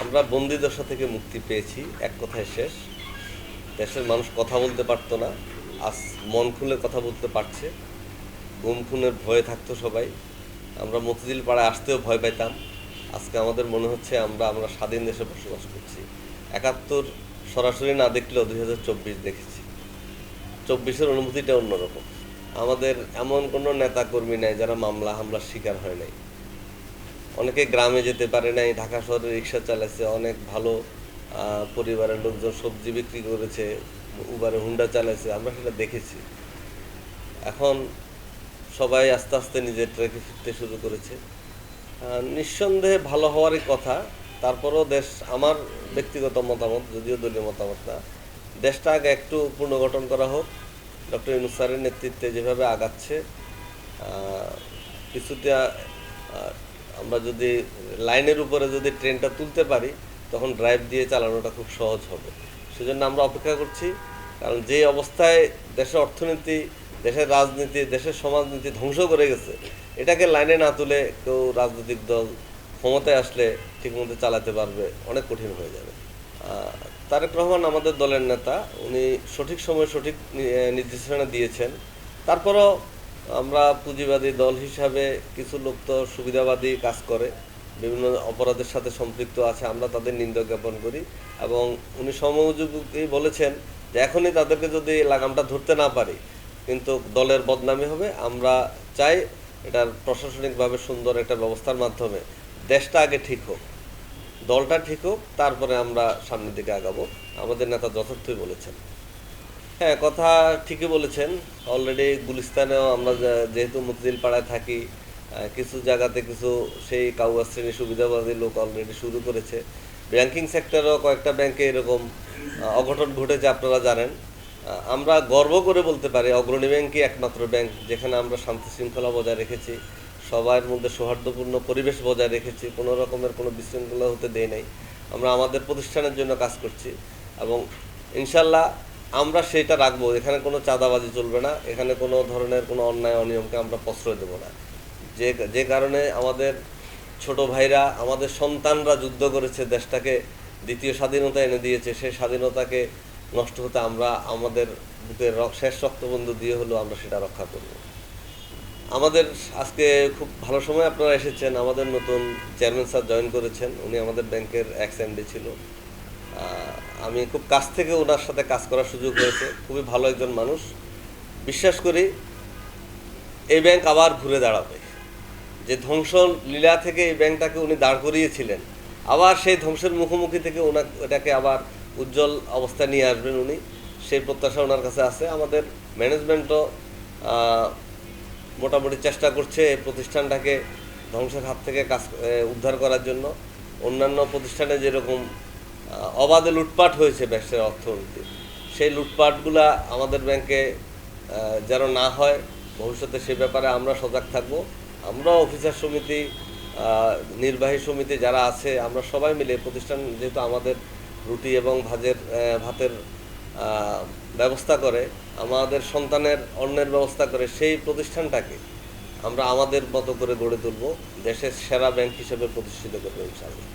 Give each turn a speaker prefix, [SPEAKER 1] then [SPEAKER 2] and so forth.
[SPEAKER 1] আমরা বন্দি দশা থেকে মুক্তি পেয়েছি, এক কথায় শেষ। দেশের মানুষ কথা বলতে পারতো না, আজ মন খুলে কথা বলতে পারছে। গুম খুনের ভয়ে থাকতো সবাই। আমরা মতিঝিল পাড়ায় আসতেও ভয় পাইতাম। আজকে আমাদের মনে হচ্ছে আমরা আমরা স্বাধীন দেশে বসবাস করছি। একাত্তর সরাসরি না দেখলেও দুই হাজার চব্বিশ দেখেছি। চব্বিশের অনুভূতিটা অন্যরকম। আমাদের এমন কোনো নেতা কর্মী নাই যারা মামলা হামলার শিকার হয় নাই। অনেকে গ্রামে যেতে পারে নাই, ঢাকা শহরে রিক্সা চালাচ্ছে অনেক ভালো পরিবারের লোকজন সবজি বিক্রি করেছে, উবারে হুন্ডা চালাইছে, আমরা সেটা দেখেছি। এখন সবাই আস্তে আস্তে নিজের ট্রেকে ফিরতে শুরু করেছে। নিঃসন্দেহে ভালো হওয়ারই কথা, তারপরেও দেশ, আমার ব্যক্তিগত মতামত, যদিও দলীয় মতামত না, দেশটা আগে একটু পুনর্গঠন করা হোক। ডক্টর ইউনুস স্যারের নেতৃত্বে যেভাবে আগাচ্ছে কিছুটা আমরা যদি লাইনের উপরে যদি ট্রেনটা তুলতে পারি, তখন ড্রাইভ দিয়ে চালানোটা খুব সহজ হবে। সেজন্য আমরা অপেক্ষা করছি, কারণ যে অবস্থায় দেশের অর্থনীতি, দেশের রাজনীতি, দেশের সমাজনীতি ধ্বংস করে গেছে, এটাকে লাইনে না তুলে কেউ রাজনৈতিক দল ক্ষমতায় আসলে ঠিকমতো চালাতে পারবে, অনেক কঠিন হয়ে যাবে। তারেক রহমান আমাদের দলের নেতা, উনি সঠিক সময়ে সঠিক নির্দেশনা দিয়েছেন। তারপরও আমরা পুঁজিবাদী দল হিসাবে কিছু লোক তো সুবিধাবাদী কাজ করে, বিভিন্ন অপরাধের সাথে সম্পৃক্ত আছে, আমরা তাদের নিন্দা জ্ঞাপন করি এবং উনি সমযোগী বলেছেন যে এখনই তাদেরকে যদি লাগামটা ধরতে না পারি, কিন্তু দলের বদনামি হবে, আমরা চাই এটার প্রশাসনিকভাবে সুন্দর একটা ব্যবস্থার মাধ্যমে দেশটা আগে ঠিক হোক, দলটা ঠিক হোক, তারপরে আমরা সামনের দিকে আগাবো। আমাদের নেতা যথার্থই বলেছেন। হ্যাঁ কথা ঠিকই বলেছেন। অলরেডি গুলিস্তানেও আমরা যেহেতু মতিঝিল পাড়ায় থাকি কিছু জায়গাতে কিছু সেই কাউয়া শ্রেণি সুবিধাবাদী লোক অলরেডি শুরু করেছে। ব্যাংকিং সেক্টরেও কয়েকটা ব্যাংকে এরকম অঘটন ঘটেছে, আপনারা জানেন। আমরা গর্ব করে বলতে পারি, অগ্রণী ব্যাংকই একমাত্র ব্যাংক, যেখানে আমরা শান্তি শৃঙ্খলা বজায় রেখেছি। সবার মধ্যে সৌহার্দ্যপূর্ণ পরিবেশ বজায় রেখেছি, কোনো রকমের কোনো বিশৃঙ্খলা হতে দেয় নাই। আমরা আমাদের প্রতিষ্ঠানের জন্য কাজ করছি এবং ইনশাল্লাহ আমরা সেটা রাখব। এখানে কোনো চাঁদাবাজি চলবে না। এখানে কোনো ধরনের কোনো অন্যায় অনিয়মকে আমরা প্রশ্রয় দেবো না। যে যে কারণে আমাদের ছোট ভাইরা, আমাদের সন্তানরা যুদ্ধ করেছে, দেশটাকে দ্বিতীয় স্বাধীনতা এনে দিয়েছে, সেই স্বাধীনতাকে নষ্ট হতে আমরা আমাদের বুকের শেষ রক্তবন্ধু দিয়ে হলেও আমরা সেটা রক্ষা করব। আমাদের আজকে খুব ভালো সময় আপনারা এসেছেন। আমাদের নতুন চেয়ারম্যান স্যার জয়েন করেছেন। উনি আমাদের ব্যাংকের এক্স এমডি ছিল। আমি খুব কাছ থেকে ওনার সাথে কাজ করার সুযোগ হয়েছে। খুবই ভালো একজন মানুষ। বিশ্বাস করি, এই ব্যাংক আবার ঘুরে দাঁড়াবে। যে ধ্বংস লীলা থেকে এই ব্যাংকটাকে উনি দাঁড় করিয়েছিলেন, আবার সেই ধ্বংসের মুখোমুখি থেকে ওনা এটাকে আবার উজ্জ্বল অবস্থায় নিয়ে আসবেন উনি। সেই প্রত্যাশা ওনার কাছে আছে। আমাদের ম্যানেজমেন্টও মোটামুটি চেষ্টা করছে এই প্রতিষ্ঠানটাকে ধ্বংসের হাত থেকে কাজ উদ্ধার করার জন্য। অন্যান্য প্রতিষ্ঠানে যেরকম অবাধে লুটপাট হয়েছে ব্যবসার অর্থনীতি সেই লুটপাটগুলা আমাদের ব্যাংকে যেন না হয়, ভবিষ্যতে সে ব্যাপারে আমরা সজাগ থাকব। আমরা অফিসার সমিতি নির্বাহী সমিতি যারা আছে, আমরা সবাই মিলে প্রতিষ্ঠান যেহেতু আমাদের রুটি এবং ভাজের ভাতের ব্যবস্থা করে, আমাদের সন্তানের অন্যের ব্যবস্থা করে, সেই প্রতিষ্ঠানটাকে আমরা আমাদের মতো করে গড়ে তুলব, দেশের সেরা ব্যাংক হিসেবে প্রতিষ্ঠিত করব ইনশাআল্লাহ।